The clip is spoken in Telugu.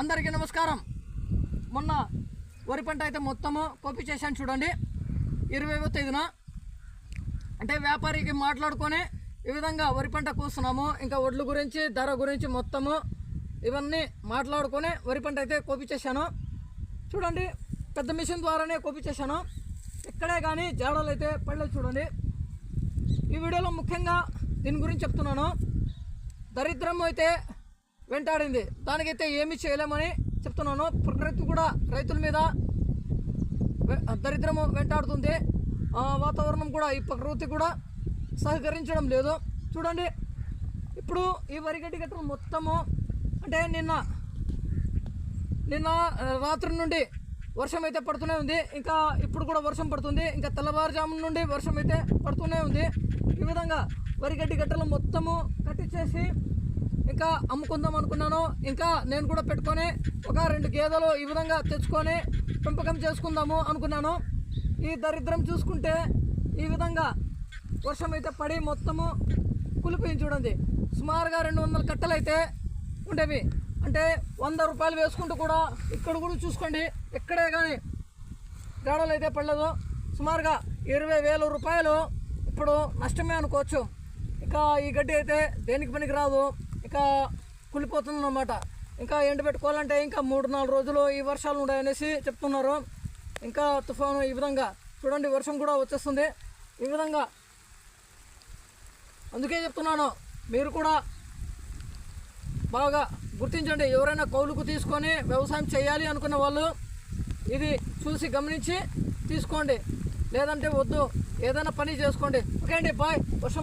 అందరికీ నమస్కారం. మొన్న వరి పంట అయితే మొత్తము కోపి చేశాను చూడండి. ఇరవైవ తేదీన. అంటే వ్యాపారికి మాట్లాడుకొని ఈ విధంగా వరి పంట కోస్తున్నాము. ఇంకా ఒడ్ల గురించి ధర గురించి మొత్తము ఇవన్నీ మాట్లాడుకొని వరి పంట అయితే కోపి చేశాను. చూడండి పెద్ద మిషన్ ద్వారానే కోపి చేశాను. ఇక్కడే కానీ జాడలు అయితే పడలేదు చూడండి. ఈ వీడియోలో ముఖ్యంగా దీని గురించి చెప్తున్నాను. దరిద్రం అయితే వెంటాడింది. దానికైతే ఏమీ చేయలేమని చెప్తున్నాను. ప్రకృతి కూడా రైతుల మీద దరిద్రము వెంటాడుతుంది. ఆ, వాతావరణం కూడా ఈ ప్రకృతి కూడా సహకరించడం లేదు. చూడండి ఇప్పుడు ఈ వరిగడ్డి గట్టలు మొత్తము అంటే నిన్న నిన్న రాత్రి నుండి వర్షం అయితే పడుతూనే ఉంది. ఇంకా ఇప్పుడు కూడా వర్షం పడుతుంది. ఇంకా తెల్లవారుజాము నుండి వర్షం అయితే పడుతూనే ఉంది. ఈ విధంగా వరిగడ్డి గట్టలు మొత్తము కట్టించేసి ఇంకా అమ్ముకుందాం అనుకున్నాను. ఇంకా నేను కూడా పెట్టుకొని ఒక రెండు గేదెలు ఈ విధంగా తెచ్చుకొని పెంపకం చేసుకుందాము అనుకున్నాను. ఈ దరిద్రం చూసుకుంటే ఈ విధంగా వర్షం అయితే పడి మొత్తము కులిపోయింది చూడండి. సుమారుగా రెండు వందల కట్టలు అయితే ఉండేవి. అంటే వంద రూపాయలు వేసుకుంటూ కూడా ఇక్కడ కూడా చూసుకోండి. ఎక్కడే కానీ గాడలు అయితే పడలేదు. సుమారుగా ఇరవై వేల రూపాయలు ఇప్పుడు నష్టమే అనుకోవచ్చు. ఇక ఈ గడ్డి అయితే దేనికి పనికి రాదు ఇక కులిపోతుందన్నమాట ఇంకా ఎండబెట్టుకోవాలంటే ఇంకా మూడు నాలుగు రోజులు ఈ వర్షాలు ఉన్నాయనేసి చెప్తున్నారు. ఇంకా తుఫాను ఈ విధంగా చూడండి వర్షం కూడా వచ్చేస్తుంది. ఈ విధంగా అందుకే చెప్తున్నాను. మీరు కూడా బాగా గుర్తించండి ఎవరైనా కౌలుకు తీసుకొని వ్యవసాయం చేయాలి అనుకున్న వాళ్ళు ఇది చూసి గమనించి తీసుకోండి. లేదంటే వద్దు ఏదైనా పని చేసుకోండి. ఓకే అండి బాయ్. వర్షం